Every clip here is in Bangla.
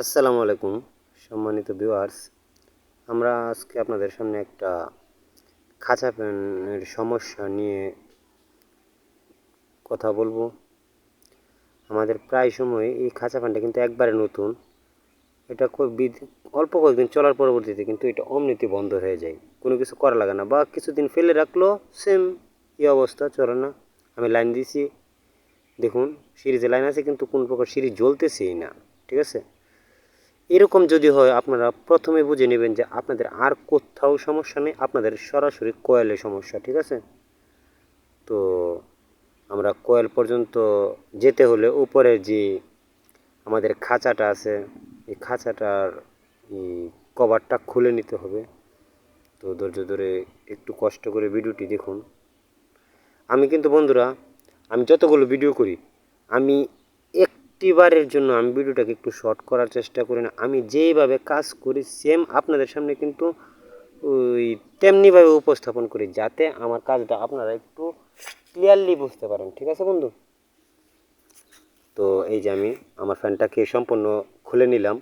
আসসালামু আলাইকুম, সম্মানিত ভিউয়ার্স। আমরা আজকে আপনাদের সামনে একটা খাঁচা প্যানের সমস্যা নিয়ে কথা বলব। আমাদের প্রায় সময় এই খাঁচা প্যানটা কিন্তু একবারে নতুন। এটা খুব অল্প কয়েকদিন চলার পরবর্তীতে কিন্তু এটা অমনিতে বন্ধ হয়ে যায়। কোনো কিছু করা লাগে না বা কিছুদিন ফেলে রাখল সেম এই অবস্থা, চলে না। আমি লাইন দিয়েছি। দেখুন, সিরিজে লাইন আছে কিন্তু কোন প্রকার সিরিজ জ্বলতেছেই না, ঠিক আছে? এরকম যদি হয়, আপনারা প্রথমে বুঝে নেবেন যে আপনাদের আর কোথাও সমস্যা নেই, আপনাদের সরাসরি কয়েলে সমস্যা, ঠিক আছে? তো আমরা কয়েল পর্যন্ত যেতে হলে উপরে যে আমাদের খাঁচাটা আছে, এই খাঁচাটার কভারটা খুলে নিতে হবে। তো ধৈর্য ধরে একটু কষ্ট করে ভিডিওটি দেখুন। আমি কিন্তু বন্ধুরা, আমি যতগুলো ভিডিও করি, আমি একটিবারের জন্য আমি ভিডিওটাকে একটু শর্ট করার চেষ্টা করি না। আমি যেইভাবে কাজ করি সেম আপনাদের সামনে কিন্তু ওই তেমনিভাবে উপস্থাপন করি, যাতে আমার কাজটা আপনারা একটু ক্লিয়ারলি বুঝতে পারেন। ঠিক আছে বন্ধু? তো এই যে আমি আমার ফ্যানটাকে সম্পূর্ণ খুলে নিলাম।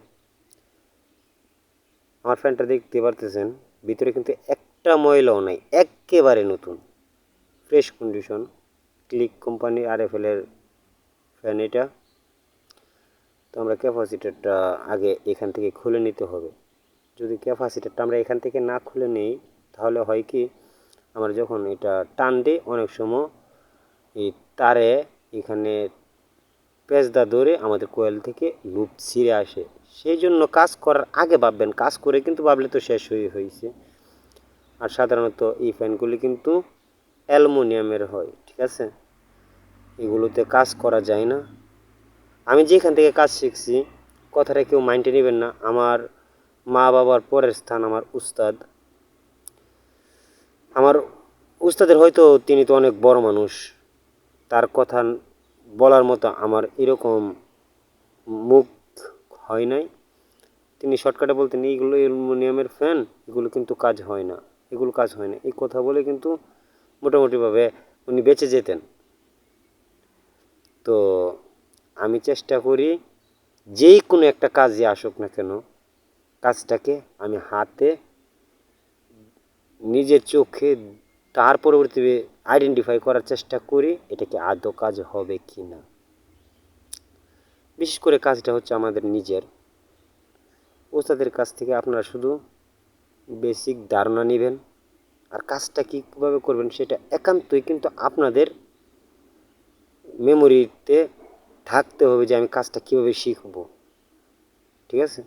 আমার ফ্যানটা দেখতে পারতেছেন, ভিতরে কিন্তু একটা ময়লাও নাই, একেবারে নতুন। ফ্রেশ কন্ডিশন ক্লিক কোম্পানি আর এফ এর ফ্যান এটা। তো আমরা ক্যাপাসিটারটা আগে এখান থেকে খুলে নিতে হবে। যদি ক্যাপাসিটারটা আমরা এখান থেকে না খুলে নিই, তাহলে হয় কি, আমরা যখন এটা টান দিই, অনেক সময় এই তারে এখানে পেঁচদা ধরে আমাদের কোয়েল থেকে লুপ ছিঁড়ে আসে। সেই জন্য কাজ করার আগে ভাববেন, কাজ করে কিন্তু ভাবলে তো শেষ হয়ে হয়েছে। আর সাধারণত এই ফ্যানগুলি কিন্তু অ্যালুমিনিয়ামের হয়, ঠিক আছে? এগুলোতে কাজ করা যায় না। আমি যেখান থেকে কাজ শিখছি, কথাটা কেউ মাইন্ডে নেবেন না। আমার মা বাবার পরের স্থান আমার উস্তাদ। আমার উস্তাদের হয়তো তিনি তো অনেক বড় মানুষ। তার কথা বলার মতো আমার এরকম মুখ হয় নাই। তিনি শর্টকাটে বলতেন, এইগুলো অ্যালুমিনিয়ামের ফ্যান, এগুলো কিন্তু কাজ হয় না, এগুলো কাজ হয় না। এই কথা বলে কিন্তু মোটামুটিভাবে উনি বেঁচে যেতেন। তো আমি চেষ্টা করি যেই কোনো একটা কাজে আসুক না কেন, কাজটাকে আমি হাতে নিজের চোখে তার পরবর্তীতে আইডেন্টিফাই করার চেষ্টা করি এটা কি আদৌ কাজ হবে কি না বিশেষ করে কাজটা হচ্ছে আমাদের নিজের। ওস্তাদের কাছ থেকে আপনারা শুধু বেসিক ধারণা নেবেন আর কাজটা কীভাবে করবেন সেটা একান্তই কিন্তু আপনাদের মেমোরিতে থাকতে হবে যে আমি কাজটা কীভাবে শিখব। ঠিক আছে?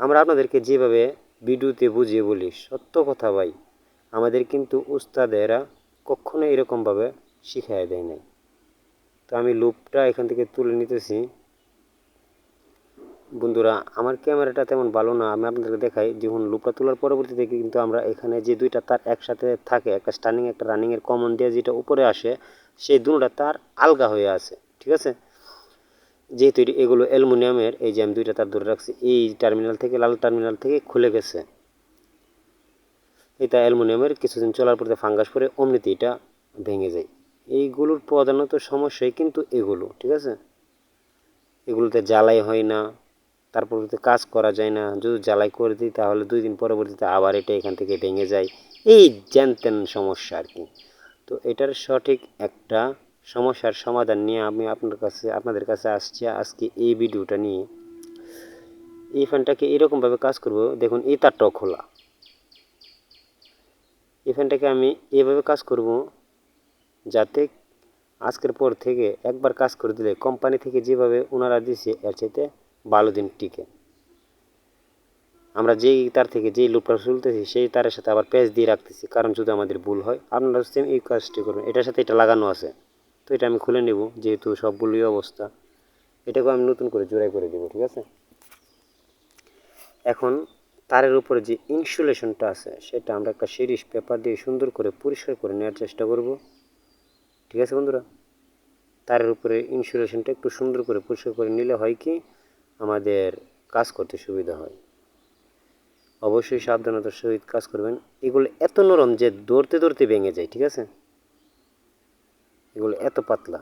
আমরা আপনাদেরকে যেভাবে ভিডিওতে বুঝিয়ে বলি, সত্য কথা ভাই, আমাদের কিন্তু উস্তাদেরা কখনো এরকমভাবে শিখাই দেয় নাই। তো আমি লুপটা এখান থেকে তুলে নিতেছি। বন্ধুরা, আমার ক্যামেরাটা তেমন ভালো না, আমি আপনাদেরকে দেখাই, যখন লুপটা তোলার পরবর্তীতে কিন্তু আমরা এখানে যে দুইটা তার একসাথে থাকে, একটা স্টার্নিং একটা রানিংয়ের কমন দিয়ে যেটা উপরে আসে, সেই দুটা তার আলগা হয়ে আছে, ঠিক আছে? যেহেতু এগুলো অ্যালুমিনিয়ামের, এই যে আমি দুইটা তার ধরে রাখছি, এই টার্মিনাল থেকে লাল টার্মিনাল থেকে খুলে গেছে। এটা অ্যালুমিনিয়ামের কিছুদিন চলার পরে ফাঙ্গাস পরে অমনিতে এটা ভেঙে যায়। এইগুলোর প্রধানত সমস্যাই কিন্তু এগুলো, ঠিক আছে? এগুলোতে জ্বালাই হয় না তারপর কাজ করা যায় না। যদি জ্বালাই করে দিই, তাহলে দুই দিন পরবর্তীতে আবার এটা এখান থেকে ভেঙে যায়। এই জ্যানতেন সমস্যা আর কি। তো এটার সঠিক একটা সমস্যার সমাধান নিয়ে আমি আপনার কাছে, আপনাদের কাছে আসছি আজকে এই ভিডিওটা নিয়ে। এই ফ্যানটাকে এরকমভাবে কাজ করব, দেখুন, এই তারটাও খোলা। এই ফ্যানটাকে আমি এভাবে কাজ করব যাতে আজকের পর থেকে একবার কাজ করে দিলে কোম্পানি থেকে যেভাবে ওনারা দিছে, এর চাইতে ভালো দিন টিকে। আমরা যেই তার থেকে যেই লুপটা চলতেছি, সেই তারের সাথে আবার পেঁচ দিয়ে রাখতেছি, কারণ যদি আমাদের ভুল হয় আপনারা সেম এই কাজটি করবেন। এটার সাথে এটা লাগানো আছে। তো এটা আমি খুলে নেব, যেহেতু সবগুলোই অবস্থা। এটাকে আমি নতুন করে জোড়াই করে দেবো, ঠিক আছে? এখন তারের উপরে যে ইনসুলেশনটা আছে, সেটা আমরা একটা সিরিজ পেপার দিয়ে সুন্দর করে পরিষ্কার করে নেওয়ার চেষ্টা করব। ঠিক আছে বন্ধুরা? তারের উপরে ইনসুলেশনটা একটু সুন্দর করে পরিষ্কার করে নিলে হয় কি, আমাদের কাজ করতে সুবিধা হয়। অবশ্যই সাবধানতার সহিত কাজ করবেন। এগুলো এত নরম যে দৌড়তে দৌড়তে ভেঙে যায়, ঠিক আছে? এগুলো এত পাতলা।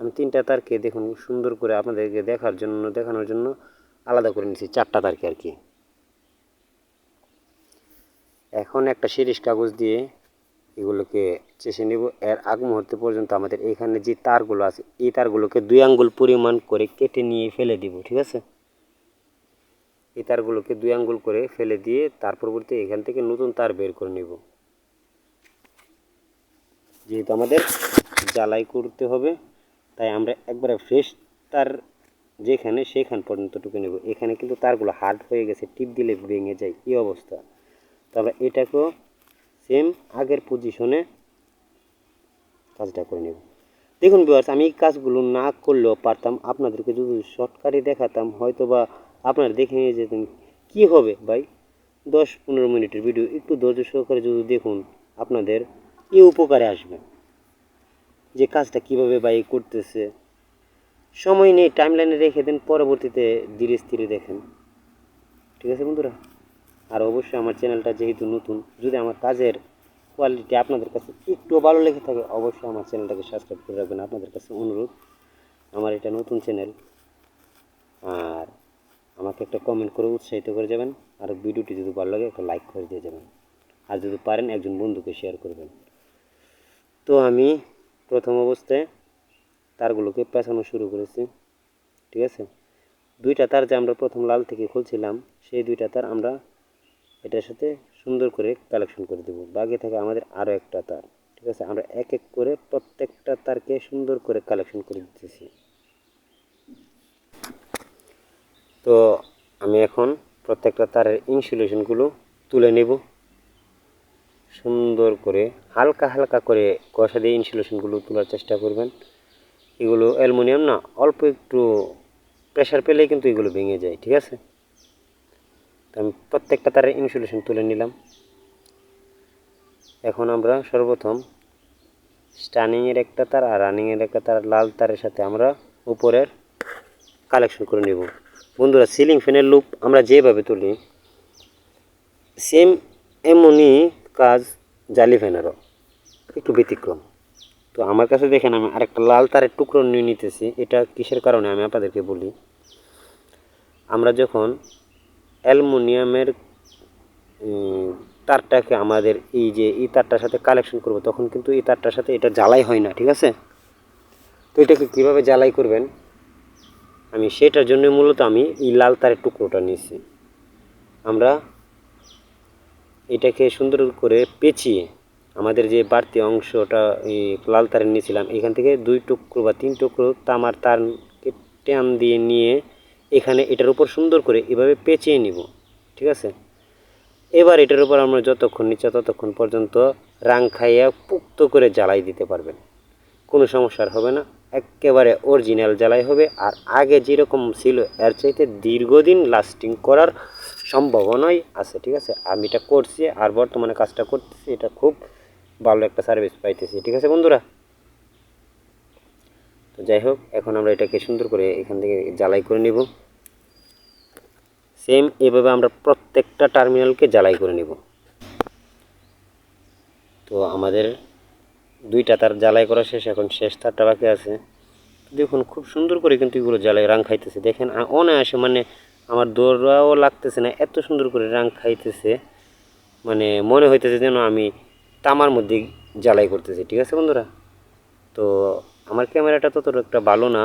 আমি তিনটা তারকে দেখুন সুন্দর করে আপনাদেরকে দেখার জন্য, দেখানোর জন্য আলাদা করে নিয়েছি, চারটা তারকে আর কি। এখন একটা শিরিষ কাগজ দিয়ে এগুলোকে চেষে নেব। এর আগ মুহূর্তে পর্যন্ত আমাদের এখানে যে তারগুলো আছে, এই তারগুলোকে দুই আঙ্গুল পরিমাণ করে কেটে নিয়ে ফেলে দিব, ঠিক আছে? এই তারগুলোকে দুই আঙ্গুল করে ফেলে দিয়ে তার পরবর্তী এখান থেকে নতুন তার বের করে নেব। যেহেতু আমাদের জ্বালাই করতে হবে, তাই আমরা একবারে ফ্রেশ তার যেখানে সেখান পর্যন্ত টুকে নেব। এখানে কিন্তু তারগুলো হার্ড হয়ে গেছে, টিপ দিলে ভেঙে যায় কী অবস্থা। তো আমরা এটাকেও সেম আগের পজিশনে কাজটা করে নেব। দেখুন বিয়ার্স আমি এই কাজগুলো না করলেও পারতাম, আপনাদেরকে যদি শর্টকাটে দেখাতাম হয়তো বা আপনারা দেখে নিয়ে যেতেন কী হবে। ভাই, দশ পনেরো মিনিটের ভিডিও একটু ধৈর্য সহকারে যদি দেখুন আপনাদের কি উপকারে আসবে। যে কাজটা কীভাবে ভাই করতেছে, সময় নেই টাইম লাইনে রেখে দেন, পরবর্তীতে ধীরে স্থিরে দেখেন। ঠিক আছে বন্ধুরা? আর অবশ্যই আমার চ্যানেলটা যেহেতু নতুন, যদি আমার কাজের কোয়ালিটি আপনাদের কাছে একটু ভালো লেগে থাকে, অবশ্যই আমার চ্যানেলটাকে সাবস্ক্রাইব করে রাখবেন। আপনাদের কাছে অনুরোধ, আমার এটা নতুন চ্যানেল, আর আমাকে একটা কমেন্ট করে উৎসাহিত করে যাবেন, আর ভিডিওটি যদি ভালো লাগে, একটা লাইক করে দিয়ে যাবেন। আর যদি পারেন, একজন বন্ধুকে শেয়ার করবেন। তো আমি প্রথম অবস্থায় তারগুলোকে পেঁচানো শুরু করেছি, ঠিক আছে? দুইটা তার যে আমরা প্রথম লাল থেকে খুলছিলাম, সেই দুইটা তার আমরা এটার সাথে সুন্দর করে কালেকশন করে দেবো। বাকি থাকে আমাদের আরও একটা তার, ঠিক আছে? আমরা এক এক করে প্রত্যেকটা তারকে সুন্দর করে কালেকশন করে দিতেছি। তো আমি এখন প্রত্যেকটা তারের ইনসুলেশনগুলো তুলে নেব। সুন্দর করে, হালকা হালকা করে কষা দিয়ে ইনসুলেশনগুলো তোলার চেষ্টা করবেন। এগুলো অ্যালুমিনিয়াম না, অল্প একটু প্রেশার পেলেই কিন্তু এগুলো ভেঙে যায়, ঠিক আছে? তো আমি প্রত্যেকটা তারের ইনসুলেশন তুলে নিলাম। এখন আমরা সর্বপ্রথম স্টানিংয়ের একটা তার আর রানিংয়ের একটা তার লাল তারের সাথে আমরা উপরের কালেকশন করে নেব। বন্ধুরা সিলিং ফ্যানের লুপ আমরা যেভাবে তুলি সেম এমনই কাজ জালি ফ্যানেরও একটু ব্যতিক্রম। তো আমার কাছে দেখেন, আমি আরেকটা লাল তারের টুকরো নিয়ে নিতেছি। এটা কিসের কারণে আমি আপনাদেরকে বলি? আমরা যখন অ্যালুমিনিয়ামের তারটাকে আমাদের এই যে এই তারটার সাথে কালেকশন করব, তখন কিন্তু এই তারটার সাথে এটা জ্বালাই হয় না, ঠিক আছে? তো এটাকে কীভাবে জ্বালাই করবেন? আমি সেটার জন্য মূলত আমি এই লাল তারের টুকরোটা নিয়েছি। আমরা এটাকে সুন্দর করে পেঁচিয়ে আমাদের যে বাড়তি অংশটা, এই লাল তারের নিয়েছিলাম, এখান থেকে দুই টুকরো বা তিন টুকরো তামার তারকে টান দিয়ে নিয়ে এখানে এটার উপর সুন্দর করে এভাবে পেঁচিয়ে নিব, ঠিক আছে? এবার এটার উপর আমরা যতক্ষণ নিচে ততক্ষণ পর্যন্ত রাং খাইয়া পুক্ত করে জ্বালাই দিতে পারবেন, কোনো সমস্যার হবে না। একেবারে অরিজিনাল জ্বালাই হবে। আর আগে যেরকম ছিল, এর চাইতে দীর্ঘদিন লাস্টিং করার সম্ভাবনাই আছে, ঠিক আছে? আমি এটা করছি আর বর্তমানে কাজটা করতেছি, এটা খুব ভালো একটা সার্ভিস পাইতেছি, ঠিক আছে বন্ধুরা? তো যাই হোক, এখন আমরা এটাকে সুন্দর করে এখান থেকে জ্বালাই করে নিব। সেম এভাবে আমরা প্রত্যেকটা টার্মিনালকে জ্বালাই করে নিব। তো আমাদের দুইটা তার জ্বালাই করা শেষ, এখন শেষ তারটা বাকি আছে। দেখুন, খুব সুন্দর করে কিন্তু এগুলো জ্বালাই রাং খাইতেছে। দেখেন অনায়াসে মানে আমার দৌড়াও লাগতেছে না, এত সুন্দর করে রাং খাইতেছে। মানে মনে হইতেছে যেন আমি তামার মধ্যে জ্বালাই করতেছি, ঠিক আছে বন্ধুরা? তো আমার ক্যামেরাটা তত একটা ভালো না,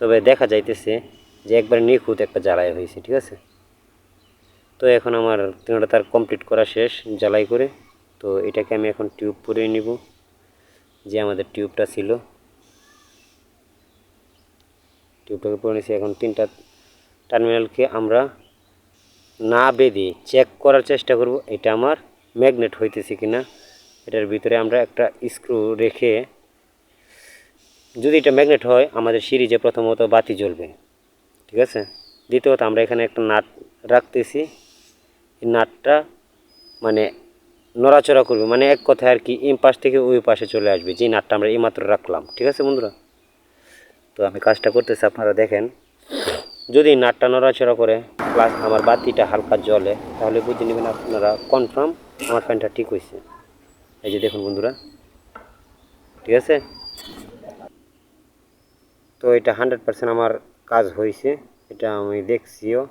তবে দেখা যাইতেছে যে একবার নিখুঁত একটা জ্বালাই হয়েছে, ঠিক আছে? তো এখন আমার তিনটা তার কমপ্লিট করা শেষ, জ্বালাই করে। তো এটাকে আমি এখন টিউব পরে নিব। যে আমাদের টিউবটা ছিল। টিউবটাকে পরে নিয়েছি। এখন তিনটা টার্মিনালকে আমরা না বেঁধে চেক করার চেষ্টা করব, এটা আমার ম্যাগনেট হইতেছে কিনা। এটার ভিতরে আমরা একটা স্ক্রু রেখে যদি এটা ম্যাগনেট হয়, আমাদের সিরিজে প্রথমত বাতি জ্বলবে। ঠিক আছে? দ্বিতীয়ত আমরা এখানে একটা নাট রাখতেছি। নাটটা মানে নড়াচড়া করবে। মানে এক কথায় আর কি, এই পাশ থেকে ওই পাশে চলে আসবে। যে নাটটা আমরা এইমাত্র রাখলাম, ঠিক আছে বন্ধুরা? তো আমি কাজটা করতেছি, আপনারা দেখেন। যদি নাটটা নড়াচড়া করে প্লাস আমার বাতিটা হালকা জলে তাহলে বুঝে নেবেন আপনারা কনফার্ম আমার ফ্যানটা ঠিক হয়েছে। এই যে দেখুন বন্ধুরা, ঠিক আছে? তো এটা হান্ড্রেড পার্সেন্ট আমার কাজ হয়েছে, এটা আমি দেখছিও,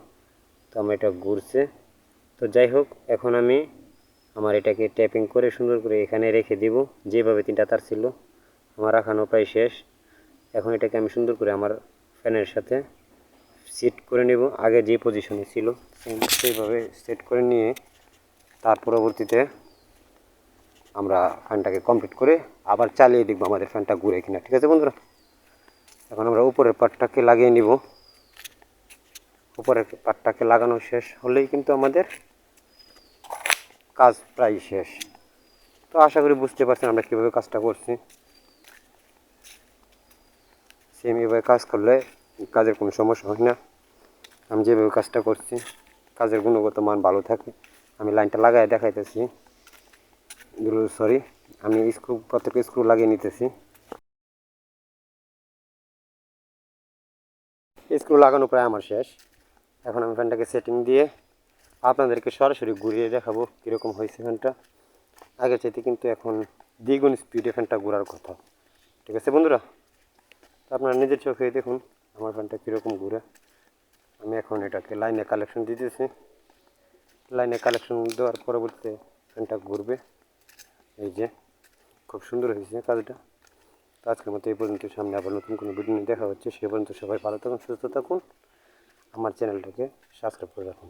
তো আমার এটা ঘুরছে। তো যাই হোক, এখন আমি আমার এটাকে ট্যাপিং করে সুন্দর করে এখানে রেখে দিব, যেভাবে তিনটা তার ছিল। আমার রাখানো প্রায় শেষ। এখন এটাকে আমি সুন্দর করে আমার ফ্যানের সাথে সেট করে নেব। আগে যে পজিশনে ছিল সেইভাবে সেট করে নিয়ে তার পরবর্তীতে আমরা ফ্যানটাকে কমপ্লিট করে আবার চালিয়ে দেখব আমাদের ফ্যানটা ঘুরে কিনা। ঠিক আছে বন্ধুরা? এখন আমরা উপরের পাটটাকে লাগিয়ে নিব। উপরের পাটটাকে লাগানো শেষ হলেই কিন্তু আমাদের কাজ প্রায় শেষ। তো আশা করি বুঝতে পারছেন আমরা কীভাবে কাজটা করছি। সেম এভাবে কাজ করলে কাজের কোনো সমস্যা হয় না। আমি যেভাবে কাজটা করছি, কাজের গুণগত মান ভালো থাকে। আমি লাইনটা লাগাই দেখাইতেছি। সরি আমি স্ক্রু প্রত্যেকটা স্ক্রু লাগিয়ে নিতেছি। স্ক্রু লাগানো প্রায় আমার শেষ। এখন আমি ফ্যানটাকে সেটিং দিয়ে আপনাদেরকে সরাসরি ঘুরিয়ে দেখাবো কীরকম হয়েছে ফ্যানটা। আগের চাইতে কিন্তু এখন দ্বিগুণ স্পিডে ফ্যানটা ঘোরার কথা। ঠিক আছে বন্ধুরা? আপনারা নিজের চোখে দেখুন আমার ফ্যানটা কীরকম ঘুরে। আমি এখন এটাকে লাইনে কালেকশন দিতেছি। লাইনে কালেকশন দেওয়ার পরবর্তীতে ফ্যানটা ঘুরবে। এই যে, খুব সুন্দর হয়েছে কাজটা। তো আজকের মতো এই পর্যন্ত। সামনে আবার নতুন কোনো ভিডিও নিয়ে দেখা হচ্ছে। সে পর্যন্ত সবাই ভালো থাকুন, সুস্থ থাকুন। আমার চ্যানেলটাকে সাবস্ক্রাইব করে রাখুন।